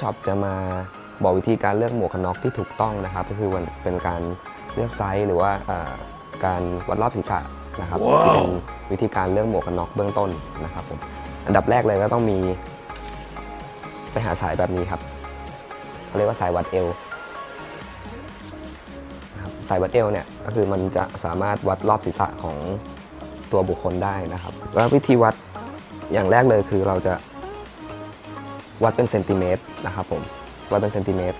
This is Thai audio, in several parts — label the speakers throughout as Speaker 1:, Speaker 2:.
Speaker 1: ครับจะมาบอกวิธีการเลือกหมวกกันน็อกที่ถูกต้องนะครับ ก็คือมันเป็นการเลือกไซส์หรือว่าเอ่อการวัดรอบศีรษะนะครับที่เป็นวิธีการเลือกหมวกกันน็อกเบื้องต้นนะครับผมอันดับแรกเลยก็ต้องมี ไปหาสายแบบนี้ครับเขาเรียกว่าสายวัดเอวนะครับสายวัดเอวเนี่ยก็คือมันจะสามารถวัดรอบศีรษะของตัวบุคคลได้นะครับ แล้ววิธีวัดอย่างแรกเลยคือเราจะ วัดเป็นเซนติเมตรนะครับผมวัดเป็นเซนติเมตร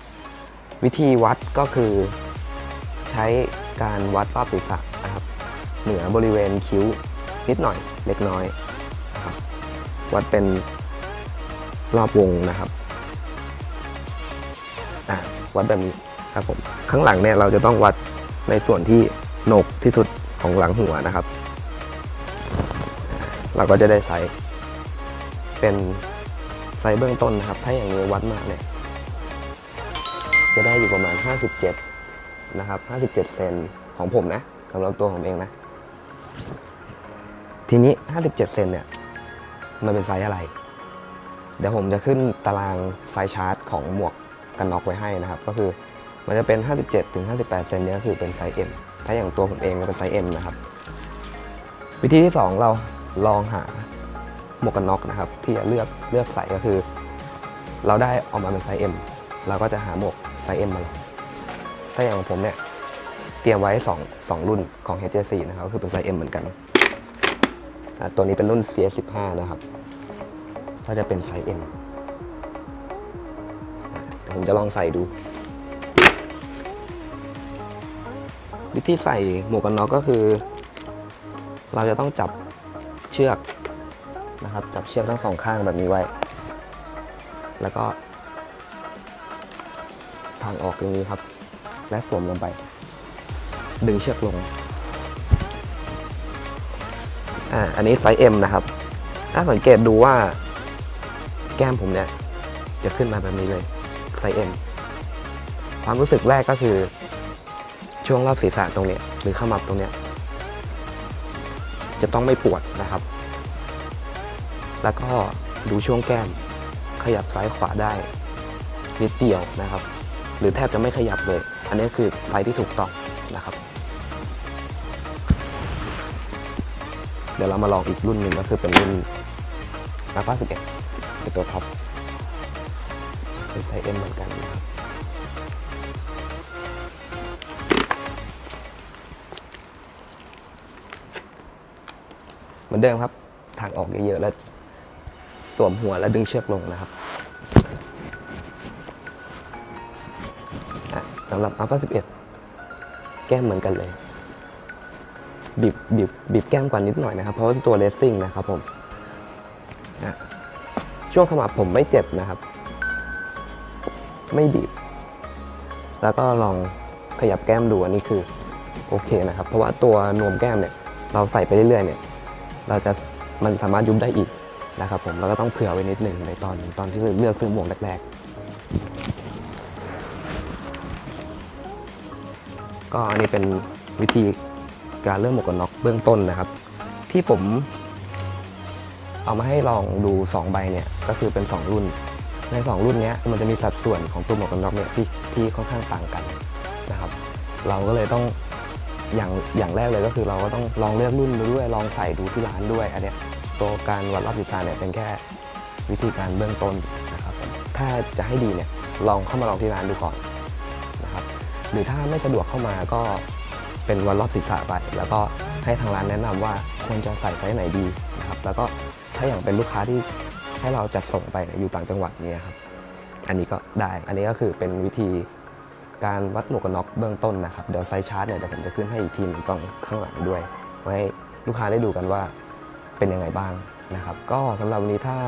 Speaker 1: วิธีวัดก็คือใช้การวัดรอบศีรษะนะครับ เหนือบริเวณคิ้วนิดหน่อยเล็กน้อยนะครับวัดเป็นรอบวงนะครับวัดแบบนี้ครับผมข้างหลังเนี่ยเราจะต้องวัดในส่วนที่โหนกที่สุดของหลังหัวนะครับ เราก็จะได้ไซส์เป็น ไซส์เบื้องต้นนะครับ ถ้าอย่างนี้วัดมาเนี่ย จะได้อยู่ประมาณ 57 นะครับ 57 เซนของผมนะสำหรับตัวผมเองนะ ทีนี้ 57 เซนเนี่ย มันเป็นไซส์อะไร เดี๋ยวผมจะขึ้นตารางไซส์ชาร์ตของหมวกกันน็อกไว้ให้นะครับ ก็คือมันจะเป็น 57 ถึง 58 เซนเนี่ยก็คือเป็นไซส์ M ถ้าอย่างตัวผมเองก็เป็นไซส์ M นะครับ วิธีที่ 2 เราลองหา หมวกกันน็อกนะครับที่จะเลือกเลือกใส่ก็คือ เราได้ออกมาเป็นไซส์ M เราก็จะหาหมวกไซส์ M มาลองถ้าอย่างของผมเนี่ยเตรียมไว้2 2รุ่นของ HJ4 นะครับก็คือเป็นไซส์ M เหมือนกัน ตัวนี้เป็นรุ่น CS15 นะครับ ก็จะเป็นไซส์ M เดี๋ยวผมจะลองใส่ดู วิธีใส่หมวกกันน็อกก็คือ เราจะต้องจับเชือก นะครับ จับเชือกทั้งสองข้างแบบนี้ไว้ แล้วก็ทางออกอย่างนี้ครับ และสวมลงไป ดึงเชือกลง อ่า อันนี้ไซส์ M นะครับ ถ้าสังเกตดูว่า แก้มผมเนี่ย จะขึ้นมาแบบนี้เลยไซส์ M ความรู้สึกแรกก็คือ ช่วงรอบศีรษะตรงเนี้ยหรือขมับตรงเนี้ยจะต้องไม่ปวดนะครับ แล้วก็ดูช่วงแก้ม ขยับซ้ายขวาได้นิดเดียวนะครับ หรือแทบจะไม่ขยับเลย อันนี้คือไซส์ที่ถูกต้องนะครับ เดี๋ยวเรามาลองอีกรุ่นหนึ่งก็คือเป็นรุ่น a l p h a 11เป็นตัวท็อปเป็นไซส์ M เหมือนกันนะครับเหมือนเดิมครับ ทางออกเยอะๆแล้ว วมหัวแล้วดึงเชือกลงนะครับสำหรับ a l p h a 11 แก้มเหมือนกันเลยบีบบีบบีบแก้มกว่านิดหน่อยนะครับ เพราะว่าตัวเลสซิ่งนะครับผมช่วงขมับผมไม่เจ็บนะครับ ไม่บีบ แล้วก็ลองขยับแก้มดูอันนี้คือโอเคนะครับ เพราะว่าตัวนวมแก้มเนี่ย เราใส่ไปเรื่อยๆเนี่ย เราจะมันสามารถยุบได้อีก นะครับผมแล้วก็ต้องเผื่อไว้นิดหนึ่งในตอนตอนที่เลือกซื้อหมวกแรกๆก็อันนี้เป็นวิธีการเลือกหมวกกันน็อกเบื้องต้นนะครับ ที่ผมเอามาให้ลองดู 2 ใบเนี่ยก็คือเป็น 2 รุ่น ใน 2 รุ่นนี้มันจะมีสัดส่วนของตัวหมวกกันน็อกเนี่ยที่ที่ค่อนข้างต่างกันนะครับ เราก็เลยต้องอย่างอย่างแรกเลยก็คือเราก็ต้องลองเลือกรุ่นดูด้วยลองใส่ดูที่ร้านด้วยอันเนี้ย ตัวการวัดรอบศีรษะเนี่ยเป็นแค่วิธีการเบื้องต้นนะครับถ้าจะให้ดีเนี่ยลองเข้ามาลองที่ร้านดูก่อนนะครับหรือถ้าไม่สะดวกเข้ามาก็เป็นวันรอบศีรษะไปแล้วก็ให้ทางร้านแนะนำว่าควรจะใส่ไซส์ไหนดีนะครับแล้วก็ถ้าอย่างเป็นลูกค้าที่ให้เราจัดส่งไปอยู่ต่างจังหวัดเนี่ยครับอันนี้ก็ได้อันนี้ก็คือเป็นวิธีการวัดหมวกกันน็อกเบื้องต้นนะครับเดี๋ยวไซส์ชาร์ตเนี่ยเดี๋ยวผมจะขึ้นให้อีกทีนึงตรงข้างหลังด้วยไว้ลูกค้าได้ดูกันว่า เป็นยังไงบ้างนะครับ ก็สำหรับวันนี้ถ้า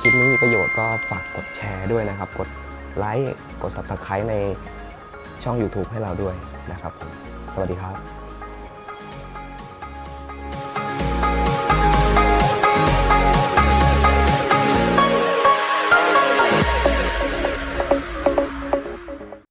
Speaker 1: คลิปนี้มีประโยชน์ก็ฝากกดแชร์ด้วยนะครับ กดไลค์ กด subscribe ในช่อง YouTube ให้เราด้วยนะครับ สวัสดีครับ